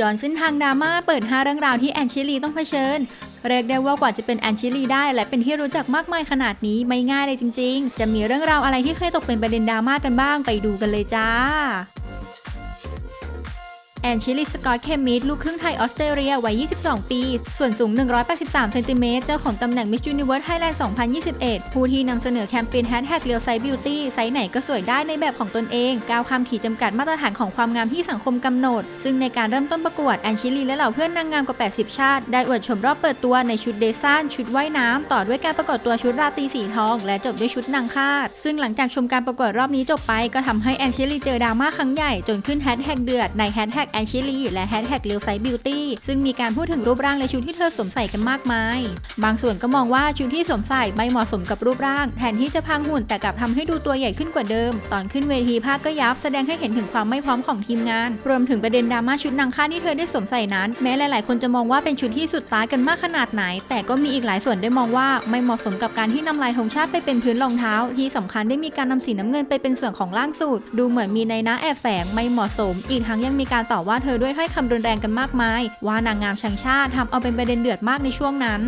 ย้อนเส้นทางดราม่าเปิด 5 เรื่องราวที่แอนชิลีต้องเผชิญ เรียกได้ว่ากว่าจะเป็นแอนชิลีได้และเป็นที่รู้จักมากมายขนาดนี้ไม่ง่ายเลยจริง ๆ จะมีเรื่องราวอะไรที่เคยตกเป็นประเด็นดราม่ากันบ้างไปดูกันเลยจ้า แอนชิลีสกอตเคมิดลูกครึ่งไทยออสเตรเลียวัย 22 ปี ส่วนสูง 183 เซนติเมตร เจ้าของตำแหน่ง Miss Universe Thailand 2021 ผู้ที่นำเสนอแคมเปญแฮชแท็กเรียวไซบิวตี้ไซส์ไหนก็สวยได้ในแบบของตนเอง ก้าวข้ามขีดจำกัดมาตรฐานของความงามที่สังคมกำหนด ซึ่งในการเริ่มต้นประกวด แอนชิลีและเหล่าเพื่อนนางงามกว่า 80 ชาติ ได้อวดชมรอบเปิดตัวในชุดเดซ่านชุดว่ายน้ำต่อด้วยการประกวดตัวชุดราตรีสีทอง และจบด้วยชุดนางคาด ซึ่งหลังจากชมการประกวดรอบนี้จบไปก็ทำให้แอนชิลีเจอดราม่าครั้งใหญ่จนขึ้นแฮชแท็กเดือดในแฮชแท็กแอนชิลีและแฮชแท็กเลียวไซบิวตี้ซึ่งมีการพูดถึงรูปร่างและชุดที่เธอสวมใส่กันมากมาย บางส่วนก็มองว่าชุดที่สวมใส่ไม่เหมาะสมกับรูปร่าง แทนที่จะพังหุ่นแต่กลับทำให้ดูตัวใหญ่ขึ้นกว่าเดิม ตอนขึ้นเวทีภาคก็ยับแสดงให้เห็นถึงความไม่พร้อมของทีมงาน รวมถึงประเด็นดราม่าชุดนางค่าที่เธอได้สวมใส่นั้น แม้หลาย ๆ คนจะมองว่าเป็นชุดที่สุดตายกันมากขนาดไหน แต่ก็มีอีกหลายส่วนได้มองว่าไม่เหมาะสมกับการที่นำลายธงชาติไปเป็นพื้นรองเท้า ที่สำคัญได้มีการนำสีน้ำเงินไปเป็นส่วนของล่างสุด ดูเหมือนมีในนะแอบแฝงไม่เหมาะสม อีกทั้งยังมีการต่อว่าเธอด้วยถ้อยคำรุนแรงกันมากมาย ว่านางงามชังชาติทำเอาเป็นประเด็นเดือดมากในช่วงนั้น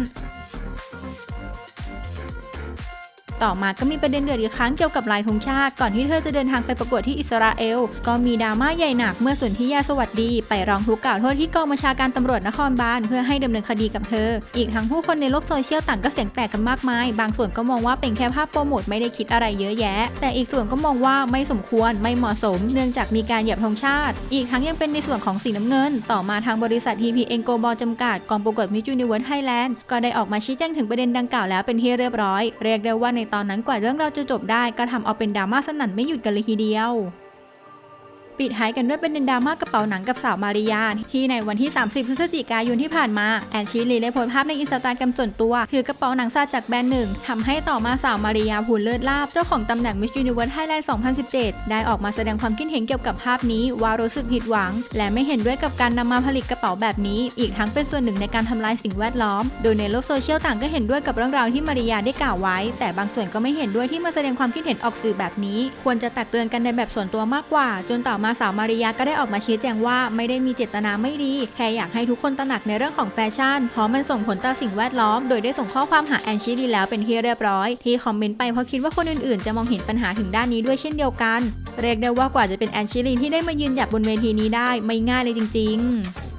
ต่อมาก็มีประเด็นเดือดอีกครั้งเกี่ยวกับลายธงชาติก่อนที่เธอจะเดินทางไปประกวดที่อิสราเอล ก็มีดราม่าใหญ่หนักเมื่อสนธิยาสวัสดี ไปร้องทุกข์กล่าวโทษที่กองบัญชาการตำรวจนครบาลเพื่อให้ดำเนินคดีกับเธอ อีกทั้งผู้คนในโลกโซเชียลต่างก็เสียงแตกกันมากมาย บางส่วนก็มองว่าเป็นแค่ภาพโปรโมทไม่ได้คิดอะไรเยอะแยะ แต่อีกส่วนก็มองว่าไม่สมควรไม่เหมาะสม เนื่องจากมีการเหยียบธงชาติ อีกทั้งยังเป็นในส่วนของสีน้ำเงิน ต่อมาทางบริษัท TP e n g o b a l จำกัดกองประกวด Miss Universe Thailand ก็ได้ออกมาชี้แจงถึงประเด็นดังกล่าวแล้วเป็นที่เรียบร้อย เรียกได้ว่าในตอนนั้นกว่าเรื่องราวจะจบได้ก็ทำเอาเป็นดราม่าสนั่นไม่หยุดกันเลยทีเดียว ปิดท้ายกันด้วยประเด็นดราม่ากระเป๋าหนังกับสาวมาริยา ที่ในวันที่ 30 พฤศจิกายนที่ผ่านมา แอนชิลีได้โพสต์ภาพในอินสตาแกรมส่วนตัว ถือกระเป๋าหนังซาจากแบรนด์หนึ่งทำให้ต่อมาสาวมาริยาพูนเลิศลาบ เจ้าของตำแหน่ง Miss Universe Thailand 2017 ได้ออกมาแสดงความคิดเห็นเกี่ยวกับภาพนี้ว่ารู้สึกผิดหวัง และไม่เห็นด้วยกับการนำมาผลิตกระเป๋าแบบนี้ อีกทั้งเป็นส่วนหนึ่งในการทำลายสิ่งแวดล้อม โดยในโลกโซเชียลต่างก็เห็นด้วยกับเรื่องราวที่มาริยาได้กล่าวไว้ แต่บางส่วนก็ไม่เห็นด้วยที่มาแสดงความคิดเห็นออกสื่อแบบนี้ ควรจะตักเตือนกันในแบบส่วนตัวมากกว่า จนต่อมาสาวมาริยาก็ได้ออกมาชี้แจงว่าไม่ได้มีเจตนาไม่ดีแค่อยากให้ทุกคนตระหนักในเรื่องของแฟชั่นเพราะมันส่งผลต่อสิ่งแวดล้อม โดยได้ส่งข้อความหาแอนชิลีแล้วเป็นที่เรียบร้อย ที่คอมเมนต์ไปเพราะคิดว่าคนอื่นๆ จะมองเห็นปัญหาถึงด้านนี้ด้วยเช่นเดียวกัน เรียกได้ว่ากว่าจะเป็นแอนชิลีที่ได้มายืนหยัดบนเวทีนี้ได้ไม่ง่ายเลยจริง ๆ